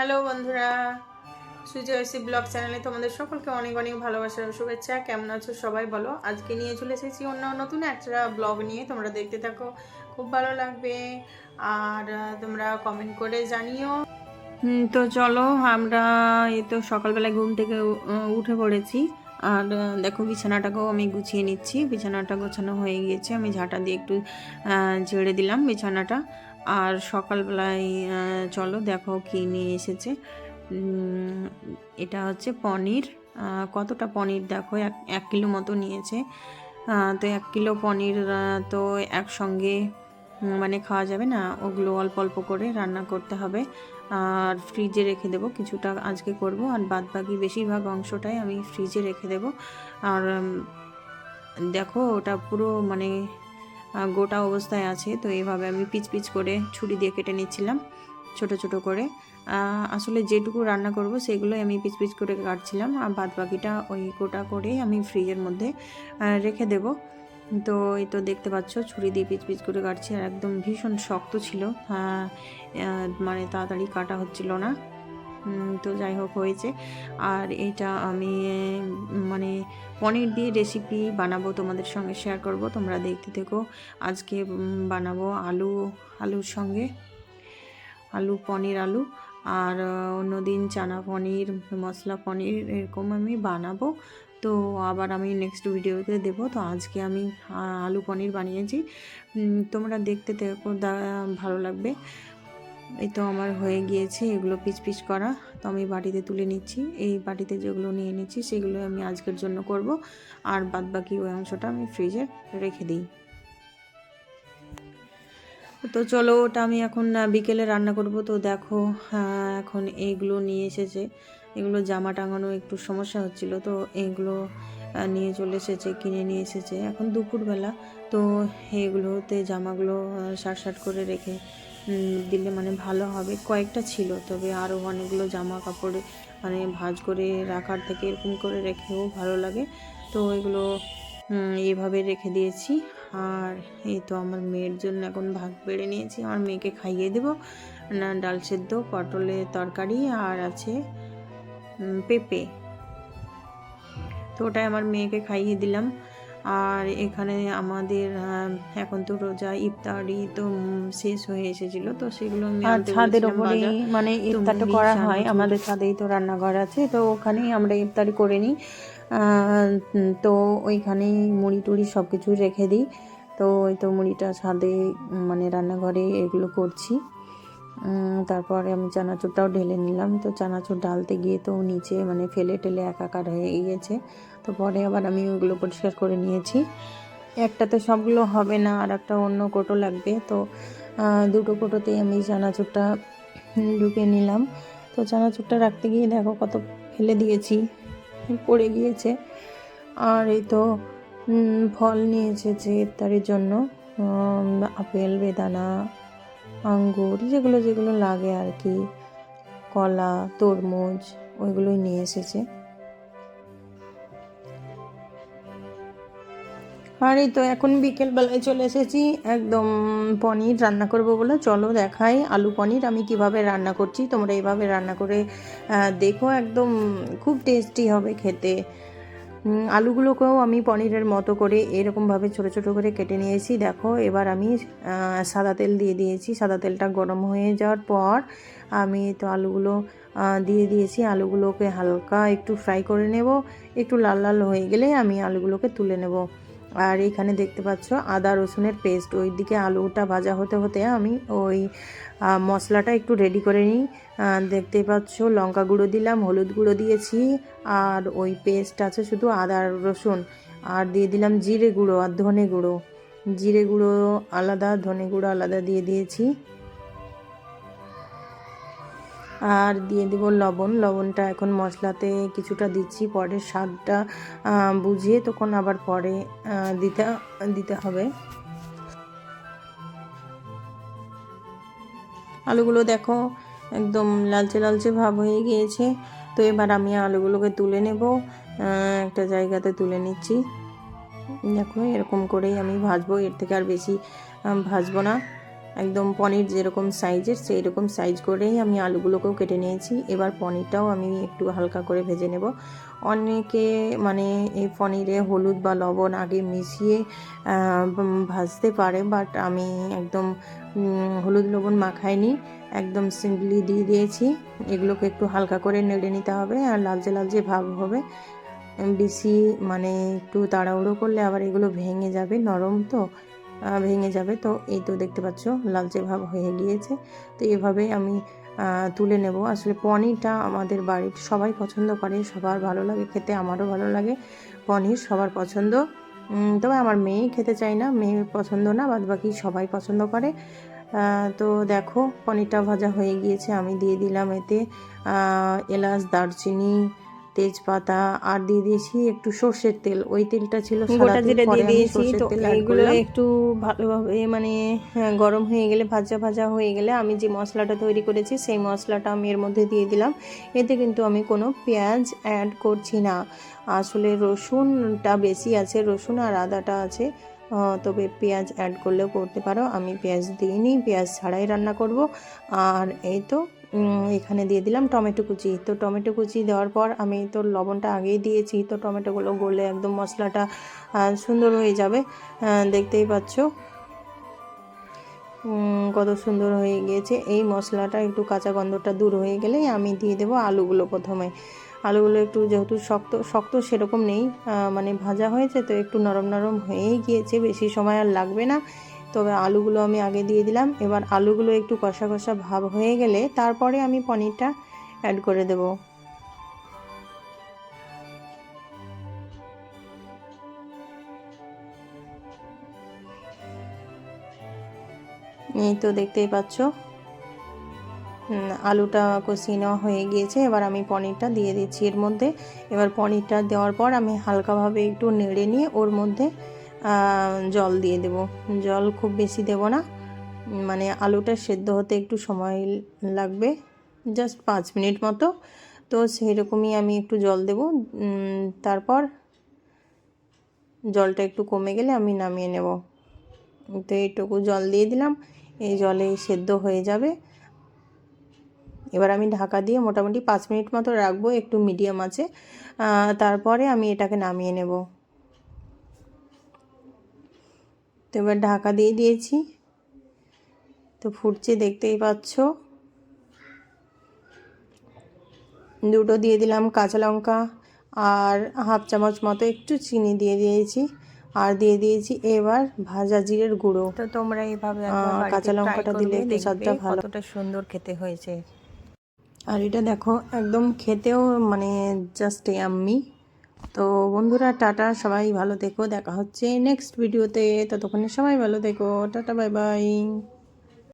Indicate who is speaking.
Speaker 1: Hello বন্ধুরা, সুজয়সি blog চ্যানেলে তোমাদের সকলকে অনেক অনেক ভালোবাসার শুভেচ্ছা। কেমন আছো সবাই বলো? আজকে নিয়ে চলে এসেছি অন্য নতুন একটা ব্লগ নিয়ে, তোমরা দেখতে থাকো, খুব ভালো লাগবে। আর তোমরা কমেন্ট করে জানিও। তো চলো, আমরা এই তো সকালবেলায় ঘুম থেকে উঠে পড়েছি। আর দেখো বিছানাটাকেও আমি গুছিয়ে নিচ্ছি। বিছানাটা গোছানো হয়ে গিয়েছে, আমি ঝাঁটা দিয়ে একটু ঝেড়ে দিলাম বিছানাটা। আর সকালবেলায় চলো দেখো কি নিয়ে এসেছে। এটা হচ্ছে পনির। কতটা পনির দেখো, এক এক কিলো মতো নিয়েছে। তো এক কিলো পনির তো একসঙ্গে মানে খাওয়া যাবে না। ওগুলো অল্প অল্প করে রান্না করতে হবে। আর ফ্রিজে রেখে দেবো কিছুটা আজকে করব। আর বাদ বাকি বেশিরভাগ অংশটাই আমি ফ্রিজে রেখে দেবো। আর দেখো ওটা পুরো মানে গোটা অবস্থায় আছে, তো এইভাবে আমি পিচ পিচ করে ছুরি দিয়ে কেটে নিচ্ছিলাম, ছোট ছোট করে। আসলে যেটুকু রান্না করব সেগুলোই আমি পিচ পিচ করে কাটছিলাম, আর বাদ বাকিটা ওই গোটা করে আমি ফ্রিজের মধ্যে রেখে দেব। তো এই তো দেখতে পাচ্ছ, ছুরি দিয়ে পিচ পিচ করে কাটছি, আর একদম ভীষণ শক্ত ছিল। মানে তাড়াতাড়ি কাটা হচ্ছিল না। তো যাই হোক হয়েছে। আর এটা আমি মানে পনির দিয়ে রেসিপি বানাবো তোমাদের সঙ্গে শেয়ার করব। তোমরা দেখতে থেকো। আজকে বানাবো আলু, আলুর সঙ্গে। আলু, পনির, আলু। আর অন্যদিন চানা পনির, মশলা পনির এরকম আমি বানাবো। তো আবার আমি নেক্সট ভিডিওতে দেবো। তো আজকে আমি আলু পনির বানিয়েছি। তোমরা দেখতে ভালো লাগবে। এই তো আমার হয়ে গিয়েছে, এগুলো পিচ পিচ করা। তো আমি বাটিতে তুলে নিচ্ছি। এই বাটিতে যেগুলো নিয়ে নিচ্ছি, সেগুলো আমি আজকের জন্য করব। আর বাদ বাকি ওই অংশটা আমি ফ্রিজে রেখে দিই। তো চলো, ওটা আমি এখন বিকেলে রান্না করব। তো দেখো এখন এইগুলো নিয়ে এসেছে। এগুলো জামা টাঙানো একটু সমস্যা হচ্ছিল। তো এগুলো নিয়ে চলে এসেছে, কিনে নিয়ে এসেছে। এখন দুপুরবেলা। তো এগুলোতে জামাগুলো শার্ট শার্ট করে রেখে দিলে মানে ভালো হবে। কয়েকটা ছিল, তবে আরও অনেকগুলো জামা কাপড় মানে ভাজ করে রাখার থেকে এরকম করে রেখেও ভালো লাগে। তো এগুলো এভাবে রেখে দিয়েছি। আর এই তো আমার মেয়ের জন্য এখন ভাগ বেড়ে নিয়েছি। আমার মেয়েকে খাইয়ে দেবো। না, ডাল সেদ্ধ পটলের তরকারি আর আছে পেঁপে। তো ওটাই আমার মেয়েকে খাইয়ে দিলাম। আর এখানে আমাদের এখন তো রোজা ইফতারি তো শেষ হয়ে এসেছিল। তো সেগুলো
Speaker 2: আর ছাদের ওপরেই মানে ইফতারটা করা হয় আমাদের ছাদেই তো রান্নাঘর আছে তো ওখানেই আমরা ইফতারি করে নিই। তো ওইখানেই মুড়ি টুড়ি সব কিছু রেখে দিই। তো ওই তো মুড়িটা ছাদে মানে রান্নাঘরে এগুলো করছি। তারপরে আমি চানাচুরটাও ঢেলে নিলাম। তো চানাচুর ডালতে গিয়ে তো নিচে মানে ফেলে টেলে একাকার হয়ে গিয়েছে। তো পরে আবার আমি ওগুলো পরিষ্কার করে নিয়েছি। একটাতে সবগুলো হবে না, আর একটা অন্য কোটো লাগবে। তো দুটো কোটোতেই আমি চানাচুরটা ঢুকে নিলাম। তো চানাচুরটা রাখতে গিয়ে দেখো কত ফেলে দিয়েছি, পড়ে গিয়েছে। আর এই তো ফল নিয়ে এসেছে ইফতারির জন্য। আপেল, বেদানা আঙ্গুর, যেগুলো যেগুলো লাগে আর কি। কলা, তরমুজ, ওইগুলোই নিয়ে এসেছে। আর তো এখন বিকেলবেলায় চলে এসেছি। একদম পনির রান্না করব বলে। চলো দেখাই আলু পনির, আমি কীভাবে রান্না করছি। তোমরা এইভাবে রান্না করে দেখো। একদম খুব টেস্টি হবে খেতে। আলুগুলোকেও আমি পনিরের মতো করে এরকমভাবে ছোটো ছোটো করে কেটে নিয়েছি। দেখো, এবার আমি সাদা তেল দিয়ে দিয়েছি। সাদা তেলটা গরম হয়ে যাওয়ার পর আমি তো আলুগুলো দিয়ে দিয়েছি। আলুগুলোকে হালকা একটু ফ্রাই করে নেব। একটু লাল লাল হয়ে গেলে আমি আলুগুলোকে তুলে নেব। আর এখানে দেখতে পাচ্ছ আদা রসুনের পেস্ট। ওই দিকে আলুটা ভাজা হতে হতে আমি ওই মশলাটা একটু রেডি করে নিই। দেখতে পাচ্ছ লঙ্কা গুঁড়ো দিলাম, হলুদ গুঁড়ো দিয়েছি, আর ওই পেস্ট আছে শুধু আদা রসুন। আর দিয়ে দিলাম জিরে গুঁড়ো আর ধনে গুঁড়ো। জিরে গুঁড়ো আলাদা, ধনে গুঁড়ো আলাদা দিয়ে দিয়েছি। আর দিয়ে দেব লবণ। লবণটা এখন মশলাতে কিছুটা দিচ্ছি। পরে স্বাদটা বুঝিয়ে তখন আবার পরে দিতে দিতে হবে। আলুগুলো দেখো একদম লালচে লালচে ভাব হয়ে গিয়েছে। তো এবার আমি আলুগুলোকে তুলে নেব। একটা জায়গাতে তুলে নিচ্ছি। দেখো এরকম করেই আমি ভাজবো। এর থেকে আর বেশি ভাজবো না।
Speaker 1: একদম পনির যেরকম সাইজের সেই রকম সাইজ করেই আমি আলুগুলোকেও কেটে নিয়েছি। এবার পনিরটাও আমি একটু হালকা করে ভেজে নেব। অনেকে মানে এই পনিরে হলুদ বা লবণ আগে মিশিয়ে ভাজতে পারে বাট আমি একদম হলুদ লবণ মাখাইনি। একদম সিম্পলি দিয়ে দিয়েছি। এগুলোকে একটু হালকা করে নেড়ে নিতে হবে আর লালচে লালচে ভাব হবে। বেশি মানে একটু তাড়াহুড়ো করলে আবার এগুলো ভেঙে যাবে নরম তো। ভেঙে যাবে। তো এই তো দেখতে পাচ্ছ, লালচে ভাব হয়ে গিয়েছে। তো এভাবে আমি তুলে নেব। আসলে পনিরটা আমাদের বাড়ির সবাই পছন্দ করে, সবার ভালো লাগে, খেতে আমারও ভালো লাগে। পনির সবার পছন্দ। তবে আমার মেয়ে খেতে চায় না মেয়ের পছন্দ না বাদ বাকি সবাই পছন্দ করে। তো দেখো, পনিরটা ভাজা হয়ে গিয়েছে, আমি দিয়ে দিলাম এতে এলাচ, দারচিনি তেজপাতা আর দিয়ে দিয়েছি একটু সর্ষের তেল। ওই তেলটা ছিল
Speaker 2: গোটা জিরে দিয়ে দিয়েছি তো এইগুলো একটু ভালোভাবে মানে হ্যাঁ, গরম হয়ে গেলে ভাজা ভাজা হয়ে গেলে আমি যে মশলাটা তৈরি করেছি সেই মশলাটা আমি এর মধ্যে দিয়ে দিলাম। এতে কিন্তু আমি কোনো পেঁয়াজ অ্যাড করছি না। আসলে রসুনটা বেশি আছে রসুন আর আদাটা আছে। তবে পেঁয়াজ অ্যাড করলেও করতে পারো। আমি পেঁয়াজ দিইনি পেঁয়াজ ছাড়াই রান্না করব। আর এই তো এখানে দিয়ে দিলাম টমেটো কুচি। তো টমেটো কুচি দেওয়ার পর আমি তো লবণটা আগেই দিয়েছি। তো টমেটোগুলো গলে একদম মশলাটা সুন্দর হয়ে যাবে দেখতেই পাচ্ছ। কত সুন্দর হয়ে গিয়েছে। এই মশলাটা একটু কাঁচা গন্ধটা দূর হয়ে গেলেই আমি দিয়ে দেবো আলুগুলো প্রথমে। আলুগুলো একটু যেহেতু শক্ত শক্ত সেরকম নেই মানে ভাজা হয়েছে, তো একটু নরম নরম হয়েই গিয়েছে। বেশি সময় আর লাগবে না। তবে আলুগুলো আমি আগে দিয়ে দিলাম। এবার আলুগুলো একটু কষা কষা ভাব হয়ে গেলে তারপরে আমি পনিরটা অ্যাড করে দেবো। এই তো দেখতেই পাচ্ছ। আলুটা কষিয়ে নেওয়া হয়ে গিয়েছে। এবার আমি পনিরটা দিয়ে দিচ্ছি এর মধ্যে। এবার পনিরটা দেওয়ার পর আমি হালকাভাবে একটু নেড়ে নিয়ে ওর মধ্যে জল দিয়ে দেব। জল খুব বেশি দেব না। মানে আলুটা সেদ্ধ হতে একটু সময় লাগবে জাস্ট পাঁচ মিনিট মতো। তো সেই রকমই আমি একটু জল দেব। তারপর জলটা একটু কমে গেলে আমি নামিয়ে নেব। তো এইটুকু জল দিয়ে দিলাম। এই জলে সেদ্ধ হয়ে যাবে। এবার আমি ঢাকা দিয়ে মোটামুটি পাঁচ মিনিট মতো রাখব। একটু মিডিয়াম আছে। তারপরে আমি এটাকে নামিয়ে নেব। তো এবার ঢাকা দিয়ে দিয়েছি। তো ফুটছে দেখতেই পাচ্ছ। দুটো দিয়ে দিলাম কাঁচা লঙ্কা আর হাফ চামচ মতো একটু চিনি দিয়ে দিয়েছি। আর দিয়ে দিয়েছি এবার ভাজা জিরের গুঁড়ো।
Speaker 1: তো তোমরা এইভাবে
Speaker 2: কাঁচা লঙ্কাটা দিলে একটু স্বাদটা ভালো।
Speaker 1: কতটা সুন্দর খেতে হয়েছে।
Speaker 2: আর এটা দেখো একদম খেতেও মানে জাস্ট ইয়াম্মি তো বন্ধুরা, টাটা, সবাই ভালো থেকো, দেখা হচ্ছে নেক্সট ভিডিওতে ততক্ষণে সবাই ভালো থেকো, টাটা বাই বাই